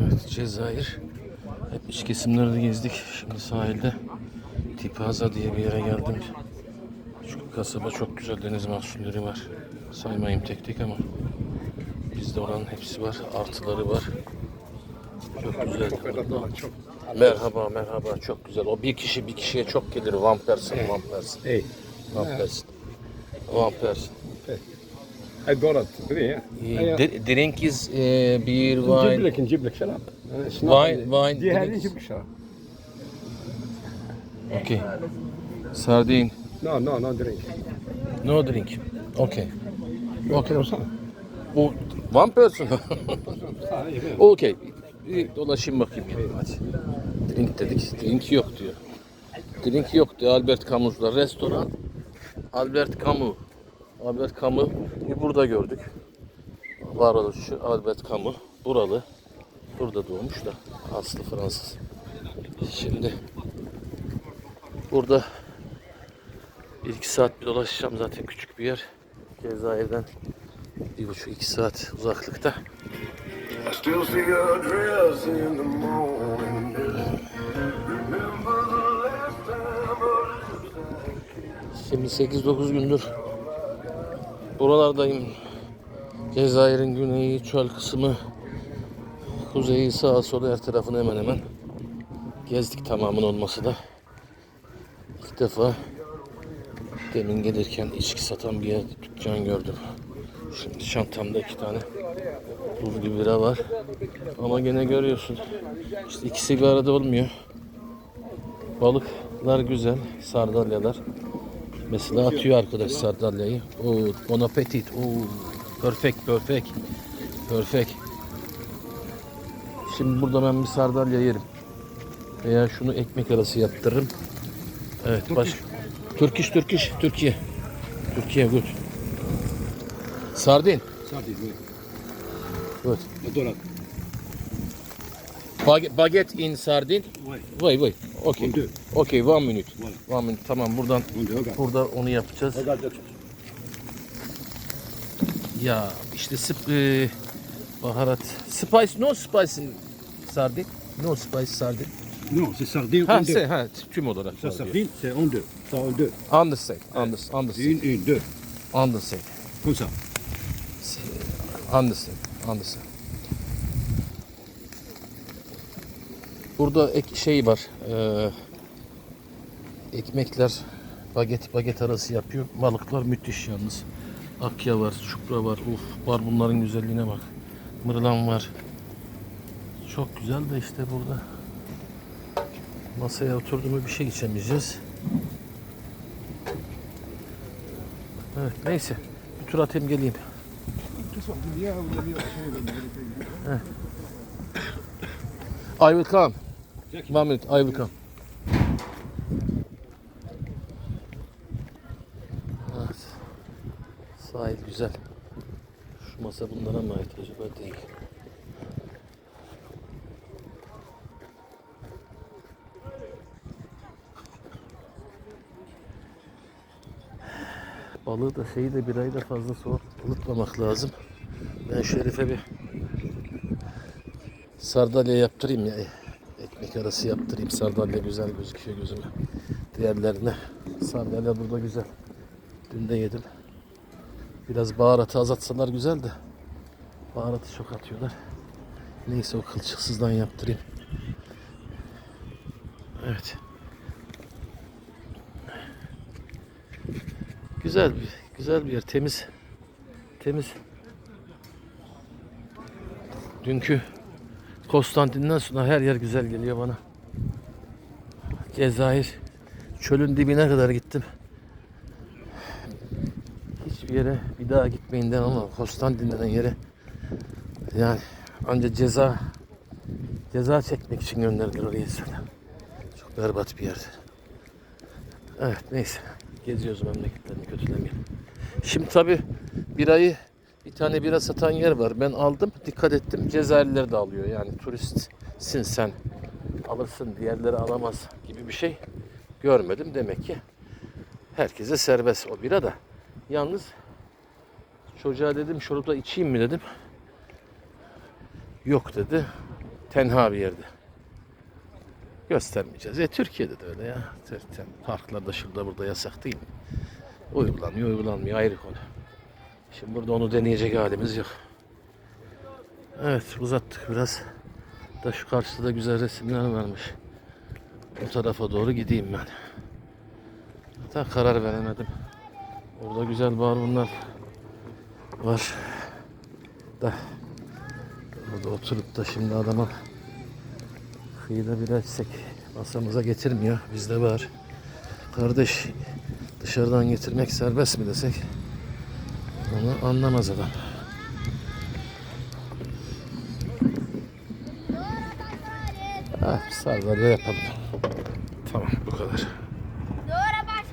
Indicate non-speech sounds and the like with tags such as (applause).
Evet Cezayir. Hep iç kesimlerde gezdik. Şimdi sahilde Tipaza diye bir yere geldim. Şu kasaba çok güzel deniz mahsulleri var. Saymayayım tek tek ama bizde olan hepsi var. Artıları var. Çok güzel. Merhaba merhaba çok güzel. O bir kişi bir kişiye çok gelir. One person, one person. Hey. One person. One person. One. دورة تدري D- drink is e, beer, wine. نجيب لك نجيب لك شراب Wine, wine. دي هذه drinks. نجيب لك شراب Okay. Sardine. نو نو نو درينك No drink. Okay. اوكي وصل O one person. (laughs) okay. Bir dolaşayım bakayım. ya. Hadi. Drink dedik. Drink yok diyor. Drink yok diyor Albert Camus'la. Restoran Albert Camus. Albert Camus bir burada gördük. Varoluşçu Albert Camus. Buralı. Burada doğmuş da. Aslı Fransız. Şimdi burada bir iki saat bir dolaşacağım zaten küçük bir yer. Cezayir'den bir buçuk iki saat uzaklıkta. Şimdi 8-9 gündür buralardayım. Cezayir'in güneyi, çöl kısmı, kuzeyi, sağa sola her tarafını hemen hemen gezdik tamamın olması da. İlk defa demin gelirken içki satan bir yer, dükkan gördüm. Şimdi çantamda iki tane buz gibi bira var. Ama gene görüyorsun. İşte ikisi bir arada olmuyor. Balıklar güzel, sardalyalar. Mesela atıyor arkadaş sardalyayı. O bon appetit. O perfect perfect. Perfect. Şimdi burada ben bir sardalya yerim. Veya şunu ekmek arası yaptırırım. Evet Türk baş. Türkiş Türkiş Türkiye. Türkiye good. Sardin. Sardin good. Good. Baget, baget in sardin. Vay vay. vay. Okey. Okey, one minute. One. one minute. Tamam buradan burada onu yapacağız. Ya işte sıp e, baharat. Spice no spice sardin. No spice sardin. Non, c'est sardine ha, en. Ha, tüm olarak. Ça sardine, c'est en deux. Ça en deux. Underside, underside, underside. Une, une, deux. Underside. Comme ça. Underside, underside. Burada ek şey var. eee, ekmekler baget baget arası yapıyor. Balıklar müthiş yalnız. Akya var, çupra var. Uf, var bunların güzelliğine bak. Mırlan var. Çok güzel de işte burada. Masaya oturduğumu bir şey içemeyeceğiz. Evet neyse. Bir tur atayım geleyim. I will come. One minute, I will come. Evet. Sahil güzel. Şu masa bunlara mı ait acaba? Değil. Balığı da şeyi de birayı da fazla soğuk unutmamak lazım. Ben şu herife bir sardalya yaptırayım ya. Ekmek arası yaptırayım. Sardalya güzel gözüküyor gözüme. Diğerlerine sardalya burada güzel. Dün de yedim. Biraz baharatı azaltsalar güzel de. Baharatı çok atıyorlar. Neyse o kılçıksızdan yaptırayım. Evet. Güzel bir güzel bir yer. Temiz. Temiz. Dünkü Konstantin'den sonra her yer güzel geliyor bana. Cezayir çölün dibine kadar gittim. Hiçbir yere bir daha gitmeyin demem ama Konstantin denen yere yani ancak ceza ceza çekmek için gönderdiler oraya insanlar. Çok berbat bir yerdi. Evet neyse. Geziyoruz memleketlerini kötülemeyelim. Şimdi tabi birayı bir tane bira satan yer var. Ben aldım. Dikkat ettim. Cezayirliler de alıyor. Yani turistsin sen. Alırsın diğerleri alamaz gibi bir şey görmedim. Demek ki herkese serbest o bira da. Yalnız çocuğa dedim şurada içeyim mi dedim. Yok dedi. tenha bir yerde. Göstermeyeceğiz. E Türkiye'de de öyle ya. Zaten Parklarda şurada burada yasak değil mi? Uygulanıyor uygulanmıyor ayrı konu. Şimdi burada onu deneyecek halimiz yok. Evet uzattık biraz. Da şu karşıda güzel resimler varmış. O tarafa doğru gideyim ben. Hatta karar veremedim. Orada güzel barbunlar var. Da burada oturup da şimdi adama kıyıda bir içsek masamıza getirmiyor. Bizde var. Kardeş dışarıdan getirmek serbest mi desek onu anlamaz adam. Ah, sardalya yapalım. Tamam bu kadar.